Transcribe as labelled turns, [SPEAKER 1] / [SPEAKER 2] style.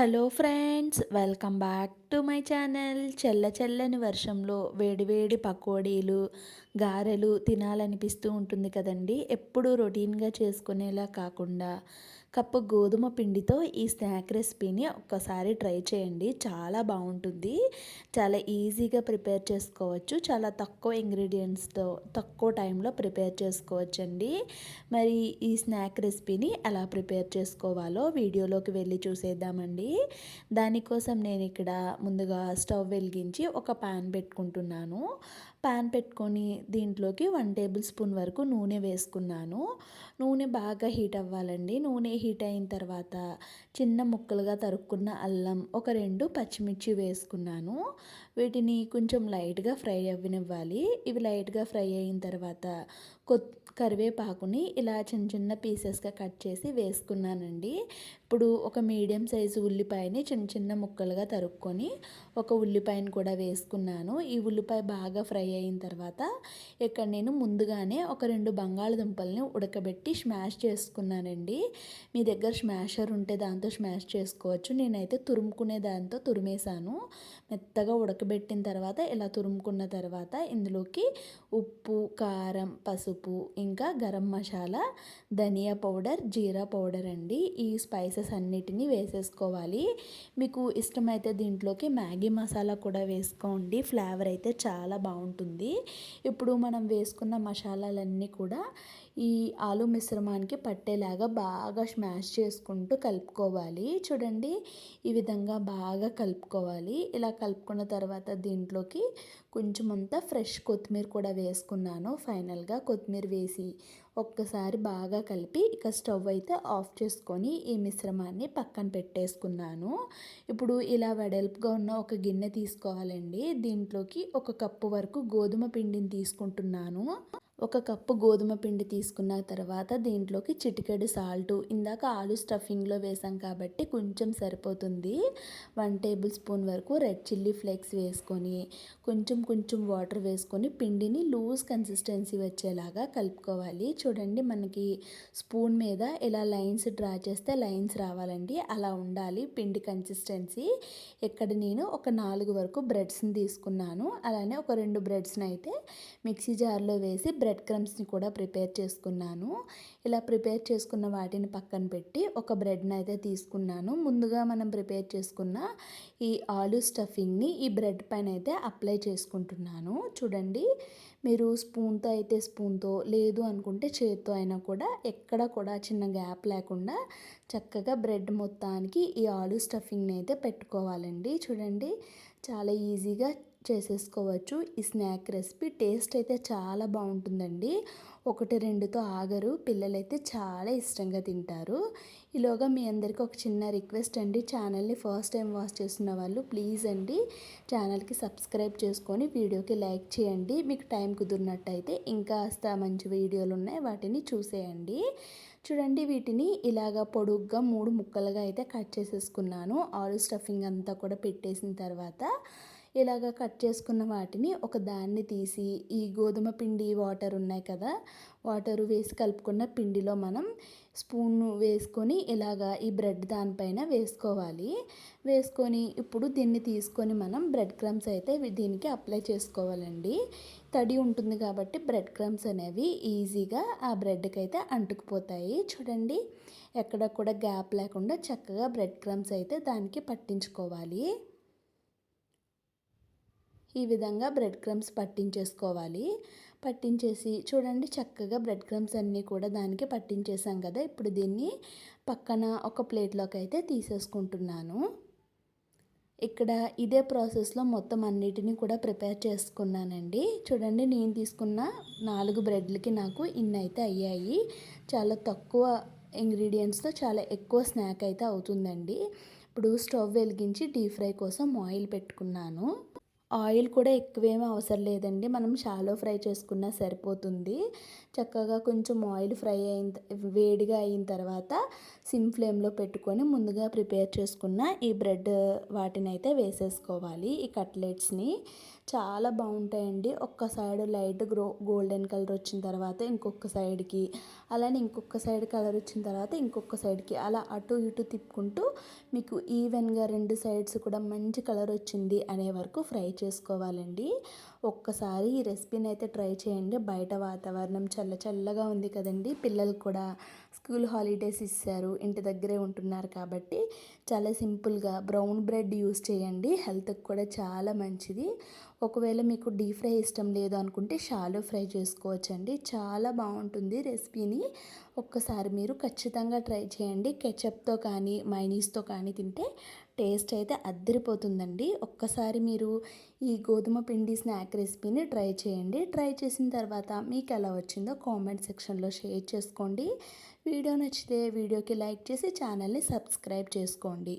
[SPEAKER 1] Hello friends welcome back to my channel. చెల్ల చెల్లని వర్షంలో వేడివేడి పకోడీలు గారెలు తినాలనిపిస్తూ ఉంటుంది కదండి. ఎప్పుడూ రొటీన్గా చేసుకునేలా కాకుండా కప్పు గోధుమ పిండితో ఈ స్నాక్ రెసిపీని ఒక్కసారి ట్రై చేయండి. చాలా బాగుంటుంది. చాలా ఈజీగా ప్రిపేర్ చేసుకోవచ్చు. చాలా తక్కువ ఇంగ్రీడియంట్స్తో తక్కువ టైంలో ప్రిపేర్ చేసుకోవచ్చండి. మరి ఈ స్నాక్ రెసిపీని ఎలా ప్రిపేర్ చేసుకోవాలో వీడియోలోకి వెళ్ళి చూసేద్దామండి. దానికోసం నేను ఇక్కడ ముందుగా స్టవ్ వెలిగించి ఒక ప్యాన్ పెట్టుకుంటున్నాను. ప్యాన్ పెట్టుకొని దీంట్లోకి వన్ టేబుల్ స్పూన్ వరకు నూనె వేసుకున్నాను. నూనె బాగా హీట్ అవ్వాలండి. నూనె హీట్ అయిన తర్వాత చిన్న ముక్కలుగా తరుక్కున్న అల్లం ఒక రెండు పచ్చిమిర్చి వేసుకున్నాను. వీటిని కొంచెం లైట్గా ఫ్రై అవ్వనివ్వాలి. ఇవి లైట్గా ఫ్రై అయిన తర్వాత కొత్ కరివేపాకుని ఇలా చిన్న చిన్న పీసెస్గా కట్ చేసి వేసుకున్నానండి. ఇప్పుడు ఒక మీడియం సైజు ఉల్లిపాయని చిన్న చిన్న ముక్కలుగా తరుక్కొని ఒక ఉల్లిపాయని కూడా వేసుకున్నాను. ఈ ఉల్లిపాయ బాగా ఫ్రై అయిన తర్వాత ఇక్కడ నేను ముందుగానే ఒక రెండు బంగాళదుంపల్ని ఉడకబెట్టి స్మాష్ చేసుకున్నానండి. మీ దగ్గర స్మాషర్ ఉంటే దాంతో స్మాష్ చేసుకోవచ్చు. నేనైతే తురుముకునే దాంతో తురిమేశాను. మెత్తగా ఉడకబెట్టిన తర్వాత ఇలా తురుముకున్న తర్వాత ఇందులోకి ఉప్పు కారం పసుపు ఇంకా గరం మసాలా ధనియా పౌడర్ జీరా పౌడర్ అండి. ఈ స్పైసెస్ అన్నిటినీ వేసేసుకోవాలి. మీకు ఇష్టమైతే దీంట్లోకి మ్యాగీ మసాలా కూడా వేసుకోండి. ఫ్లేవర్ అయితే చాలా బాగుంటుంది. ఇప్పుడు మనం వేసుకున్న మసాలాలన్నీ కూడా ఈ ఆలు మిశ్రమానికి పట్టేలాగా బాగా స్మాష్ చేసుకుంటూ కలుపుకోవాలి. చూడండి ఈ విధంగా బాగా కలుపుకోవాలి. ఇలా కలుపుకున్న తర్వాత దీంట్లోకి కొంచెం అంతా ఫ్రెష్ కొత్తిమీర కూడా వేసుకున్నాను. ఫైనల్గా కొత్తిమీర వేసి ఒక్కసారి బాగా కలిపి ఇక స్టవ్ అయితే ఆఫ్ చేసుకొని ఈ మిశ్రమాన్ని పక్కన పెట్టేసుకున్నాను. ఇప్పుడు ఇలా వెడల్పుగా ఉన్న ఒక గిన్నె తీసుకోవాలండి. దీంట్లోకి ఒక కప్పు వరకు గోధుమ పిండిని తీసుకుంటున్నాను. ఒక కప్పు గోధుమ పిండి తీసుకున్న తర్వాత దీంట్లోకి చిటికెడు సాల్ట్. ఇందాక ఆలు స్టఫింగ్లో వేసాం కాబట్టి కొంచెం సరిపోతుంది. వన్ టేబుల్ స్పూన్ వరకు రెడ్ చిల్లీ ఫ్లేక్స్ వేసుకొని కొంచెం కొంచెం వాటర్ వేసుకొని పిండిని లూజ్ కన్సిస్టెన్సీ వచ్చేలాగా కలుపుకోవాలి. చూడండి మనకి స్పూన్ మీద ఇలా లైన్స్ డ్రా చేస్తే లైన్స్ రావాలండి. అలా ఉండాలి. పిండి కన్సిస్టెన్సీ. ఇక్కడ నేను ఒక నాలుగు వరకు బ్రెడ్స్ని తీసుకున్నాను. అలానే ఒక రెండు బ్రెడ్స్ని అయితే మిక్సీ జార్లో వేసి బ్రెడ్ క్రమ్స్ని కూడా ప్రిపేర్ చేసుకున్నాను. ఇలా ప్రిపేర్ చేసుకున్న వాటిని పక్కన పెట్టి ఒక బ్రెడ్ని అయితే తీసుకున్నాను. ముందుగా మనం ప్రిపేర్ చేసుకున్న ఈ ఆలు స్టఫింగ్ని ఈ బ్రెడ్ పైన అయితే అప్లై చేసుకుంటున్నాను. చూడండి. మీరు స్పూన్తో అయితే స్పూన్తో లేదు అనుకుంటే చేత్తో అయినా కూడా ఎక్కడ కూడా చిన్న గ్యాప్ లేకుండా చక్కగా బ్రెడ్ మొత్తానికి ఈ ఆలు స్టఫింగ్ని అయితే పెట్టుకోవాలండి. చూడండి చాలా ఈజీగా చేసేసుకోవచ్చు. ఈ స్నాక్ రెసిపీ టేస్ట్ అయితే చాలా బాగుంటుందండి. ఒకటి రెండుతో ఆగరు. పిల్లలైతే చాలా ఇష్టంగా తింటారు. ఈలోగా మీ అందరికీ ఒక చిన్న రిక్వెస్ట్ అండి. ఛానల్ని ఫస్ట్ టైం వాచ్ చేస్తున్న వాళ్ళు ప్లీజ్ అండి ఛానల్కి సబ్స్క్రైబ్ చేసుకొని వీడియోకి లైక్ చేయండి. మీకు టైం కుదిరినట్టయితే ఇంకా మంచి వీడియోలు ఉన్నాయి. వాటిని చూసేయండి. చూడండి వీటిని ఇలాగ పొడుగ్గా మూడు ముక్కలుగా అయితే కట్ చేసేసుకున్నాను. ఆలు స్టఫింగ్ అంతా కూడా పెట్టేసిన తర్వాత ఇలాగ కట్ చేసుకున్న వాటిని ఒక దాన్ని తీసి ఈ గోధుమ పిండి వాటర్ ఉన్నాయి కదా వాటర్ వేసి కలుపుకున్న పిండిలో మనం స్పూన్ వేసుకొని ఇలాగా ఈ బ్రెడ్ దానిపైన వేసుకోవాలి. వేసుకొని ఇప్పుడు దీన్ని తీసుకొని మనం బ్రెడ్ క్రమ్స్ అయితే దీనికి అప్లై చేసుకోవాలండి. తడి ఉంటుంది కాబట్టి బ్రెడ్ క్రమ్స్ అనేవి ఈజీగా ఆ బ్రెడ్కి అయితే అంటుకుపోతాయి. చూడండి ఎక్కడ కూడా గ్యాప్ లేకుండా చక్కగా బ్రెడ్ క్రమ్స్ అయితే దానికి పట్టించుకోవాలి. ఈ విధంగా బ్రెడ్ క్రమ్స్ పట్టించేసుకోవాలి. పట్టించేసి చూడండి చక్కగా బ్రెడ్ క్రమ్స్ అన్నీ కూడా దానికి పట్టించేసాం కదా. ఇప్పుడు దీన్ని పక్కన ఒక ప్లేట్లోకి అయితే తీసేసుకుంటున్నాను. ఇక్కడ ఇదే ప్రాసెస్లో మొత్తం అన్నిటినీ కూడా ప్రిపేర్ చేసుకున్నానండి. చూడండి నేను తీసుకున్న నాలుగు బ్రెడ్లకి నాకు ఇన్ని అయితే అయ్యాయి. చాలా తక్కువ ఇంగ్రీడియంట్స్తో చాలా ఎక్కువ స్నాక్ అయితే అవుతుందండి. ఇప్పుడు స్టవ్ వెలిగించి డీప్ ఫ్రై కోసం ఆయిల్ పెట్టుకున్నాను. ఆయిల్ కూడా ఎక్కువేమీ అవసరం లేదండి. మనం షాలో ఫ్రై చేసుకున్నా సరిపోతుంది. చక్కగా కొంచెం ఆయిల్ ఫ్రై అయిన వేడిగా అయిన తర్వాత సిమ్ ఫ్లేమ్లో పెట్టుకొని ముందుగా ప్రిపేర్ చేసుకున్న ఈ బ్రెడ్ వాటిని అయితే వేసేసుకోవాలి. ఈ కట్లెట్స్ని చాలా బాగుంటాయండి. ఒక్క సైడ్ లైట్ గ్రో గోల్డెన్ కలర్ వచ్చిన తర్వాత ఇంకొక సైడ్కి అలానే ఇంకొక సైడ్ కలర్ వచ్చిన తర్వాత ఇంకొక సైడ్కి అలా అటు ఇటు తిప్పుకుంటూ మీకు ఈవెన్గా రెండు సైడ్స్ కూడా మంచి కలర్ వచ్చింది అనే వరకు ఫ్రై చేసుకోవాలండి. ఒక్కసారి ఈ రెసిపీని అయితే ట్రై చేయండి. బయట వాతావరణం చల్ల చల్లగా ఉంది కదండి. పిల్లలు కూడా స్కూల్ హాలిడేస్ ఇస్తారు. ఇంటి దగ్గరే ఉంటున్నారు కాబట్టి చాలా సింపుల్గా బ్రౌన్ బ్రెడ్ యూస్ చేయండి. హెల్త్కి కూడా చాలా మంచిది. ఒకవేళ మీకు డీప్ ఫ్రై ఇష్టం లేదు అనుకుంటే షాలో ఫ్రై చేసుకోవచ్చండి. చాలా బాగుంటుంది రెసిపీని. ఒక్కసారి మీరు ఖచ్చితంగా ట్రై చేయండి. కెచప్తో కానీ మైనీస్తో కానీ తింటే టేస్ట్ అయితే అద్దరిపోతుందండి. ఒక్కసారి మీరు ఈ గోధుమ పిండి స్నాక్ రెసిపీని ట్రై చేయండి. ట్రై చేసిన తర్వాత మీకు ఎలా వచ్చిందో కామెంట్ సెక్షన్లో షేర్ చేసుకోండి. వీడియో నచ్చితే వీడియోకి లైక్ చేసి ఛానల్ని సబ్స్క్రైబ్ చేసుకోండి.